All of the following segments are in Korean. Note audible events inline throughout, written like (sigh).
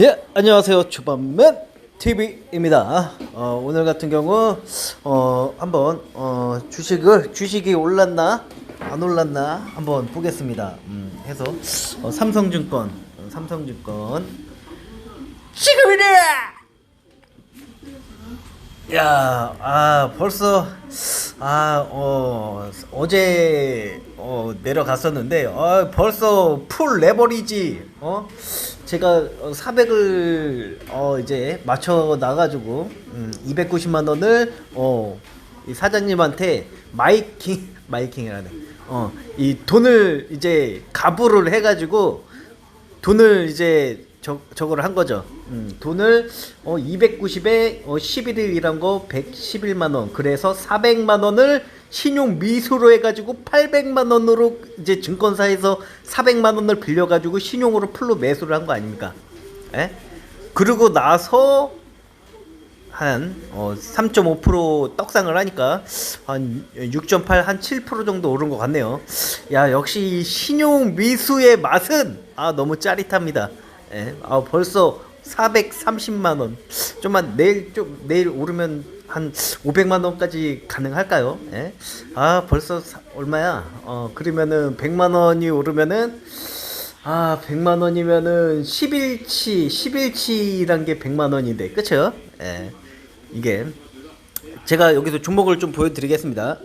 예, 안녕하세요. 주반맨 TV입니다. 어, 오늘 같은 경우 어, 한번 어, 주식을 주식이 올랐나 안 올랐나 한번 보겠습니다. 음, 해서 어, 삼성증권, 어, 삼성증권 지금이래. 야, 아 벌써 아, 어, 어제 어, 내려갔었는데 어, 벌써 풀 레버리지 어? 제가 400을 어, 이제 맞춰 놔가지고 음, 290만 원을 어, 이 사장님한테 마이킹 (laughs) 마이킹이라네. 어, 이 돈을 이제 가부를 해가지고 돈을 이제 저, 저거를 한 거죠. 음, 돈을 어, 290에 어, 11일이란 거 111만 원. 그래서 400만 원을 신용 미수로 해가지고 800만 원으로 이제 증권사에서 400만 원을 빌려가지고 신용으로 풀로 매수를 한 거 아닙니까? 에? 그러고 나서 한 어, 3.5% 떡상을 하니까 한 6.8, 한 7% 정도 오른 것 같네요. 야 역시 이 신용 미수의 맛은 아 너무 짜릿합니다. 예, 아 벌써 430만 원. 좀만 내일 좀 내일 오르면 한 500만 원까지 가능할까요? 예? 아 벌써 사, 얼마야? 어 그러면은 100만 원이 오르면은 아 100만 원이면은 11치 11치란 게 100만 원인데 그쵸? 예. 이게 제가 여기서 종목을 좀 보여드리겠습니다.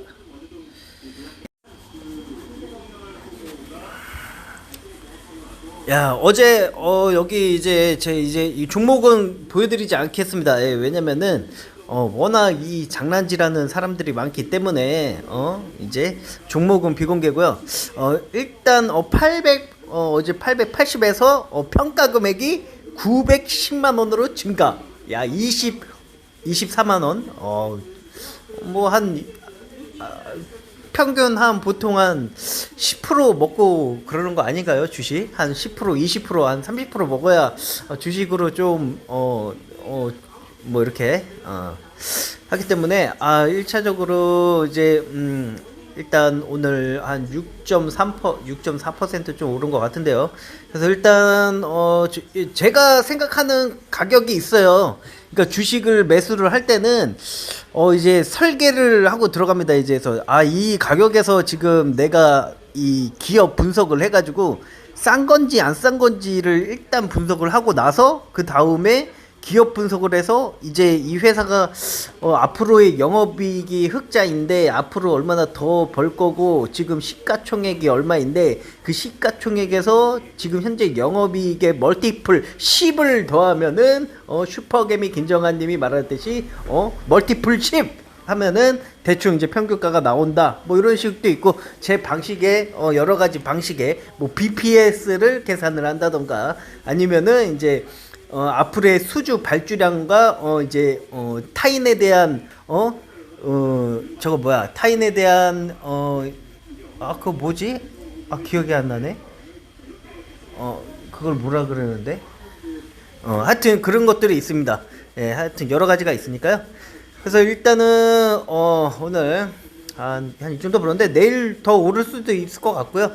야 어제 어 여기 이제 제 이제 이 종목은 보여드리지 않겠습니다. 예, 왜냐면은 어 워낙 이 장난질하는 사람들이 많기 때문에 어 이제 종목은 비공개고요. 어 일단 어 800 어, 어제 880에서 어, 평가 금액이 910만 원으로 증가. 야 20 24만 원. 어뭐한 평균 한 보통 한 10% 먹고 그러는 거 아닌가요? 주식 한 10% 20%한 30% 먹어야 어, 주식으로 좀 어 어 뭐 이렇게 어 하기 때문에 아 1차적으로 이제 음 일단 오늘 한 6.3% 6.4%좀 오른 것 같은데요. 그래서 일단 어 주- 제가 생각하는 가격이 있어요. 그러니까 주식을 매수를 할 때는 어 이제 설계를 하고 들어갑니다. 이제서 아 이 가격에서 지금 내가 이 기업 분석을 해가지고 싼 건지 안 싼 건지를 일단 분석을 하고 나서 그 다음에 기업 분석을 해서 이제 이 회사가 어, 앞으로의 영업이익이 흑자인데 앞으로 얼마나 더 벌 거고 지금 시가총액이 얼마인데 그 시가총액에서 지금 현재 영업이익의 멀티플 10을 더하면은 어, 슈퍼개미 김정한님이 말했듯이 어, 멀티플 10 하면은 대충 이제 평균가가 나온다. 뭐 이런 식도 있고 제 방식에 어 여러 가지 방식에 뭐 BPS를 계산을 한다던가 아니면은 이제 어 앞으로의 수주 발주량과 어 이제 어 타인에 대한 어 어 저거 뭐야 타인에 대한 어아 그거 뭐지 아 기억이 안 나네 어 그걸 뭐라 그러는데 어, 하여튼 그런 것들이 있습니다. 예, 하여튼 여러 가지가 있으니까요. 그래서 일단은 어, 오늘 한한이 정도 보는데 내일 더 오를 수도 있을 것 같고요.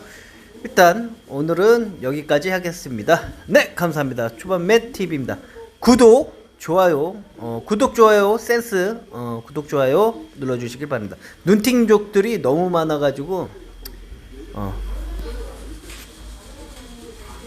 일단 오늘은 여기까지 하겠습니다. 네, 감사합니다. 초반맨 TV입니다. 구독, 좋아요, 어, 구독 좋아요 센스, 어, 구독 좋아요 눌러주시길 바랍니다. 눈팅족들이 너무 많아가지고 어,